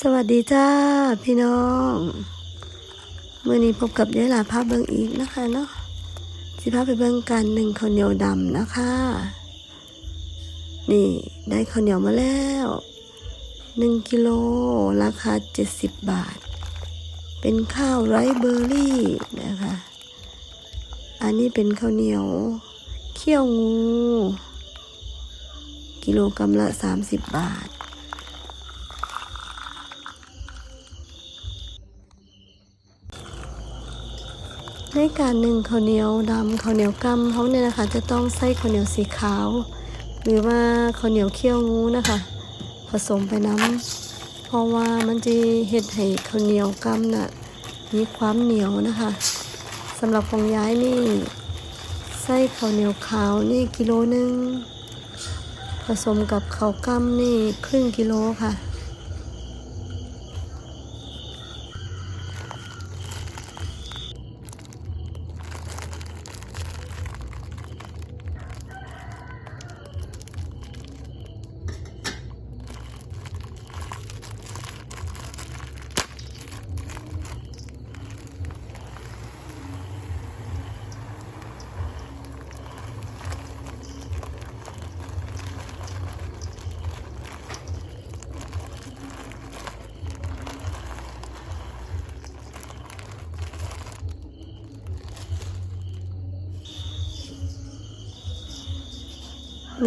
สวัสดีจ้าพี่น้องเมื่อนี้พบกับยายหลาภาพเบิงอีกนะคะเนาะสิพาพไปเบิงกันหนึ่งข้าวเหนียวดำนะคะ นี่ได้ข้าวเหนียวมาแล้วหนึ่งกิโลราคาเจ็ดสิบบาท เป็นข้าวไรเบอร์รี่นะคะ อันนี้เป็นข้าวเหนียวเขี้ยวงู กิโลกรัมละสามสิบบาท ในการหนึ่งข้าวเหนียวดำข้าวเหนียวกำเขาเนี่ยนะคะ จะต้องใส่ข้าวเหนียวสีขาว หรือว่าข้าวเหนียวเคี่ยวงูนะคะ ผสมไปน้ำเพราะว่ามันจะเห็ดให้ข้าวเหนียวกำน่ะมีความเหนียวนะคะสำหรับของย้ายนี่ใส่ข้าวเหนียวขาวนี่กิโลหนึ่งผสมกับข้าวกำนี่ครึ่งกิโลค่ะ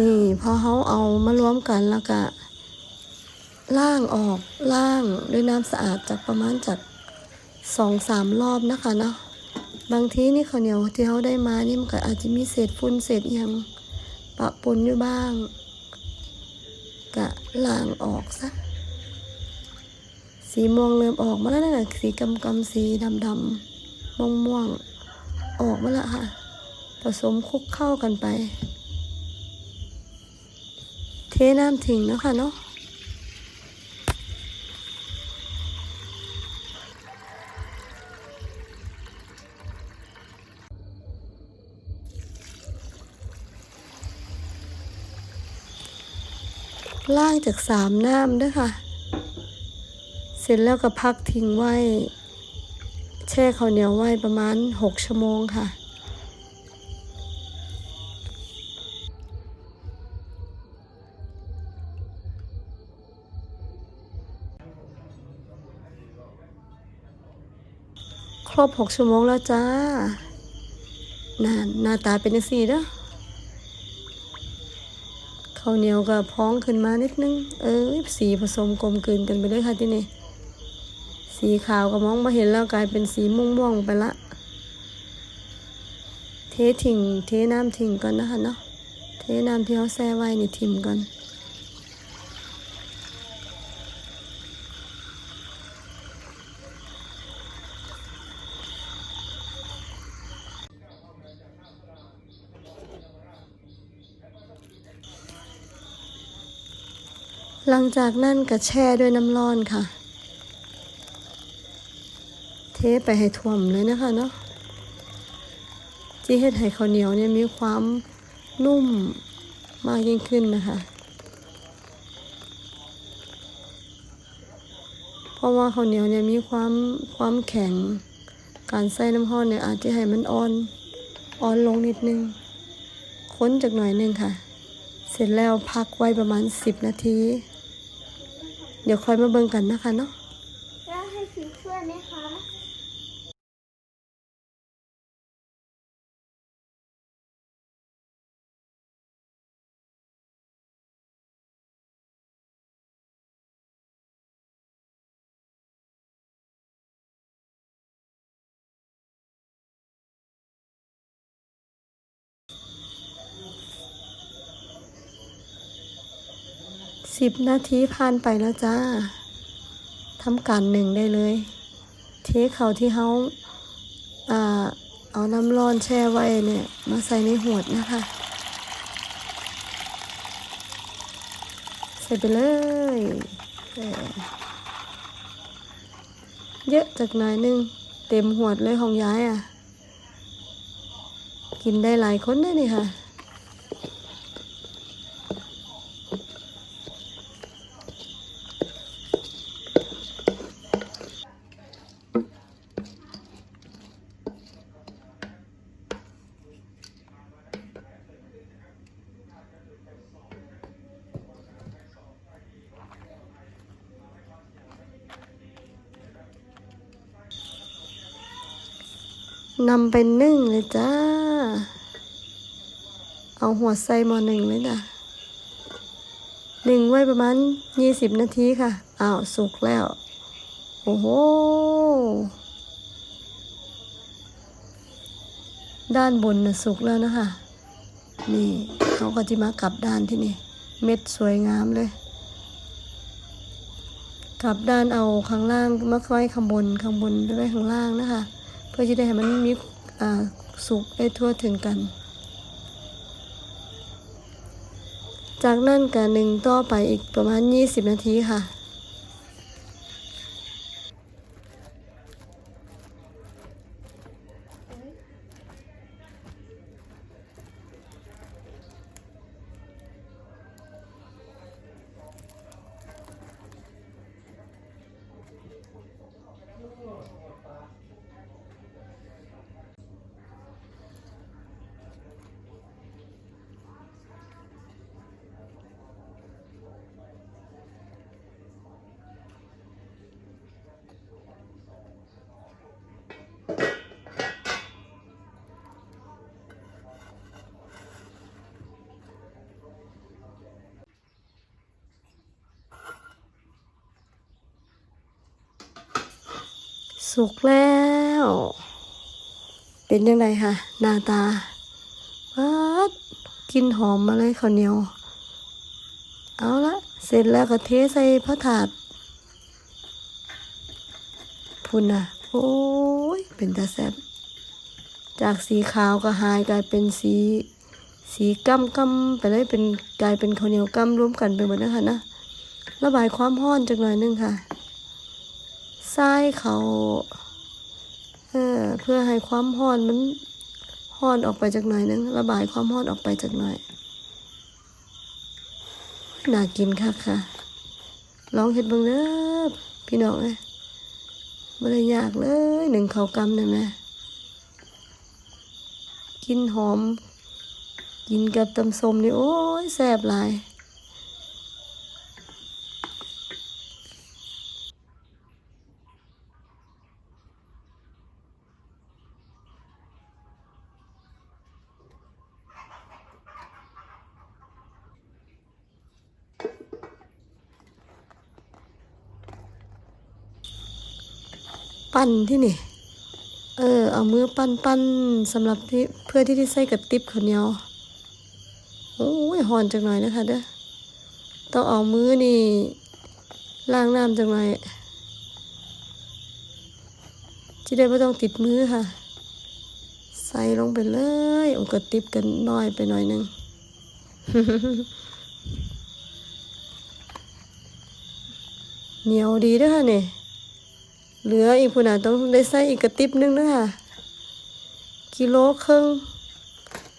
นี่พอเขาเอามารวมกันแล้วก็ล่างออกล่างด้วยน้ำสะอาดจากประมาณจากสองสามรอบนะคะเนาะบางทีนี่ข้าวเหนียวที่เขาได้มานี่มันก็อาจจะมีเศษฝุ่นเศษยังปะปนอยู่บ้าง กะล่างออกซะสีม่วงเริ่มออกมาแล้วนะสีกำกำสีดำดำม่วงม่วงๆออกมาแล้วค่ะ ผสมคลุกเข้ากันไป น้ำทิ้งเนาะคะเนาะล่างจากสามน้ำด้วยค่ะ เสร็จแล้วก็พักทิ้งไว้ แช่ข้าวเหนียวไว้ประมาณหกชั่วโมงค่ะ รบหกชั่วโมงแล้วจ้า หน้าหน้าตาเป็นจังซี่เด้อข้าวเหนียวก็พองขึ้นมานิดนึง เอ้ยสีผสมกลมกลืนกันไปเลยค่ะที่นี่ สีขาวก็มองมาเห็นแล้วกลายเป็นสีม่วงๆไปละ เททิ้งเทน้ำทิ้งก่อนนะคะเนาะ เทน้ำที่เขาแช่ไว้นี่ทิ้งก่อน หลังจากนั้นก็แช่ด้วยน้ำร้อนค่ะ เทไปให้ท่วมเลยนะคะเนาะที่เฮ็ดให้ข้าวเหนียวเนี่ยมีความนุ่มมากยิ่งขึ้นนะคะ เพราะว่าข้าวเหนียวเนี่ยมีความความแข็ง การใส่น้ำร้อนเนี่ยอาจจะให้มันอ่อนอ่อนลงนิดนึง ค้นจากหน่อยนึงค่ะ เสร็จแล้วพักไว้ประมาณ 10 นาที เดี๋ยวค่อยมาเบิ่งกันนะคะเนาะ แล้วให้ฟิวช่วยไหมคะ สิบนาทีผ่านไปแล้วจ้าทำการหนึ่งได้เลย เทเขาที่เขาอ่าเอาน้ำร้อนแช่ไว้เนี่ย มาใส่ในหวดนะคะ ใส่ไปเลย เยอะจากหน่อยหนึง เต็มหวดเลยของย้ายอะ กินได้หลายคนได้นี่ค่ะ นำไปนึ่งเลยจ้า เอาหัวใส่หม้อหนึ่งเลยจ้ะหนึ่งไว้ประมาณยี่สิบนาทีค่ะ อ้าว สุกแล้ว โอ้โห ด้านบนน่ะสุกแล้วนะคะ นี่เขาก็จะมากลับด้านที่นี่ เม็ดสวยงามเลย กลับด้านเอาข้างล่างมาไว้ข้างบนข้างบนไว้ข้างล่างนะคะ พื่อจะได้ให้มันมีสุกได้ทั่วถึงกัน จากนั้นกะหนึ่งต่อไปอีกประมาณ 20 นาทีค่ะ สุกแล้ว เป็นยังไงคะหน้าตาปัดกินหอมมาเลยข้าวเหนียว เอาละเสร็จแล้วก็เทใส่พระถาดพุ่นนะโอ้ย เป็นตาแซ่บจากสีขาวก็หายกลายเป็นสี สีกำกำไปเลยเป็นกลายเป็นข้าวเหนียวกำรวมกันไปหมดนะคะนะระบายความร้อนจักหน่อยนึงค่ะ ทรายเขาเออเพื่อให้ความร้อนมันร้อนออกไปจากหน่อยนึง ระบายความร้อนออกไปจากหน่อยน่ากินค่ะค่ะลองเห็ดบังเด้อพี่น้องเอ้ยไม่ได้ยากเลยหนึ่งเขากำเนี่ยแม่กินหอม กินกับตำส้มนี่โอ้ยแซ่บหลาย ปั้นที่นี่ เออ เอามือปั้นปั้นสำหรับที่เพื่อที่ที่ใส่กับติ๊บข้าวเหนียวโอ้ยหอนจังหน่อยนะคะเด้อต้องเอามือนี่ล้างน้ำจังหน่อยที่ได้ไม่ต้องติดมือค่ะ ใส่ลงไปเลยอกระติบกันน้อยไปหน่อยนึงเหนียวดีด้วยค่ะเนี่ย เหลืออีกผู้น่ะต้องได้ใส่อีกกระติบหนึงนะคะกิโลครึ่ง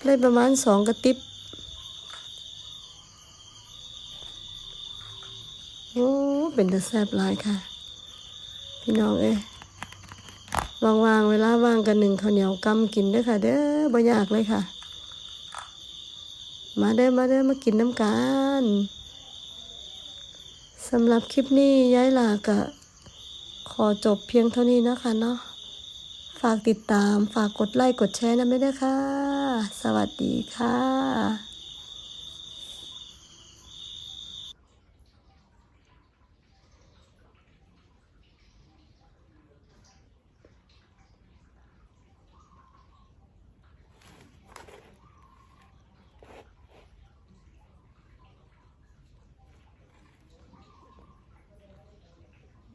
ได้ประมาณสองกระติบโอ้เป็นตะแซบลายค่ะ พี่น้องเอ้ยวางๆเวลาว่างกันหนึ่งข้าวเหนียวกำกินด้อค่ะ เด้อบ่ยากเลยค่ะ มาเด้อมาเด้อมากินน้ำกันสำหรับคลิปนี้ย้ายลากะ อจบเพียงเท่านี้นะคะเนาะฝากติดตามฝากกดไลค์กดแชร์นะไม่ได้ค่ะ สวัสดีค่ะ